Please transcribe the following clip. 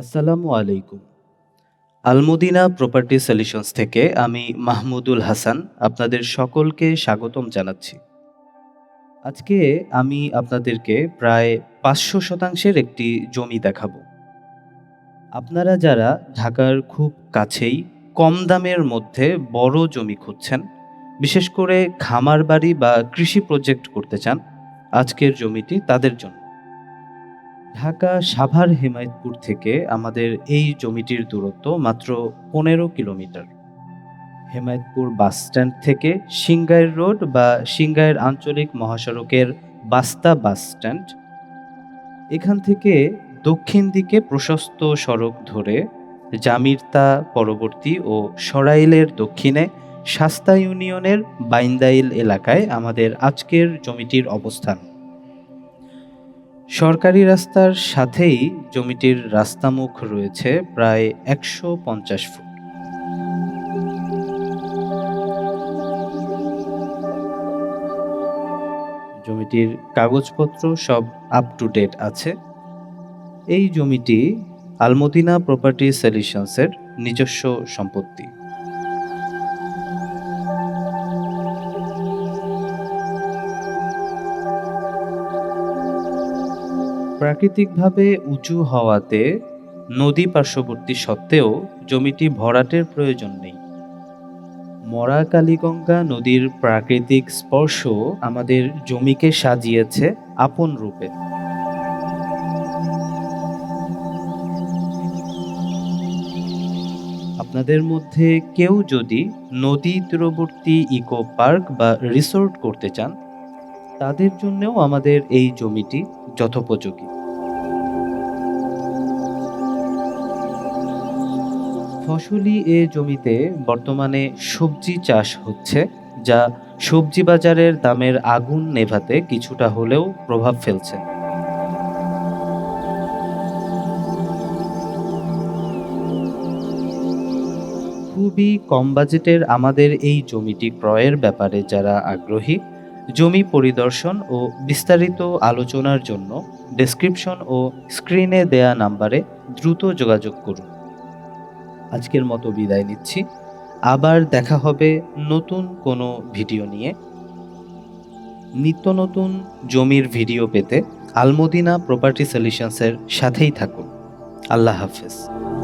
আসসালামু আলাইকুম। Al Madina property solutions থেকে আমি মাহমুদুল হাসান আপনাদের সকলকে স্বাগতম জানাচ্ছি। আজকে আমি আপনাদেরকে প্রায় পাঁচশো শতাংশের একটি জমি দেখাবো। আপনারা যারা ঢাকার খুব কাছেই কম দামের মধ্যে বড় জমি খুঁজছেন, বিশেষ করে খামার বাড়ি বা কৃষি প্রজেক্ট করতে চান, আজকের জমিটি তাদের জন্য। ঢাকা সাভার হেমায়তপুর থেকে আমাদের এই জমিটির দূরত্ব মাত্র পনেরো কিলোমিটার। হেমায়তপুর বাস স্ট্যান্ড থেকে সিংগাইর রোড বা সিংগাইর আঞ্চলিক মহাসড়কের বাস্তা বাস স্ট্যান্ড। এখান থেকে দক্ষিণ দিকে প্রশস্ত সড়ক ধরে জামিরতা পরবর্তী ও সরাইলের দক্ষিণে শাস্তা ইউনিয়নের বাইন্দাইল এলাকায় আমাদের আজকের জমিটির অবস্থান। সরকারি রাস্তার সাথেই জমিটির রাস্তামুখ রয়েছে প্রায় একশো পঞ্চাশ ফুট। জমিটির কাগজপত্র সব আপ টু ডেট আছে। এই জমিটি আলমদিনা প্রপার্টি সলিউশনসের নিজস্ব সম্পত্তি। প্রাকৃতিকভাবে উঁচু হওয়াতে নদী পার্শ্ববর্তী সত্ত্বেও জমিটি ভরাটের প্রয়োজন নেই। মরা কালীগঙ্গা নদীর প্রাকৃতিক স্পর্শ আমাদের জমিকে সাজিয়েছে আপন রূপে। আপনাদের মধ্যে কেউ যদি নদী তীরবর্তী ইকো পার্ক বা রিসোর্ট করতে চান, তাদের জন্যও আমাদের এই জমিটি যথোপযোগী। ফসলি এ জমিতে বর্তমানে সবজি চাষ হচ্ছে, যা সবজি বাজারের দামের আগুন নেভাতে কিছুটা হলেও প্রভাব ফেলছে। খুবই কম বাজেটের আমাদের এই জমিটি ক্রয়ের ব্যাপারে যারা আগ্রহী জমি পরিদর্শন ও বিস্তারিত আলোচনার জন্য ডেসক্রিপশন ও স্ক্রিনে দেয়া নাম্বারে দ্রুত যোগাযোগ করুন। আজকের মতো বিদায় নিচ্ছি। আবার দেখা হবে নতুন কোনো ভিডিও নিয়ে। নিত্য নতুন জমির ভিডিও পেতে আলমদিনা প্রপার্টি সলিউশনসের সাথেই থাকুন। আল্লাহ হাফেজ।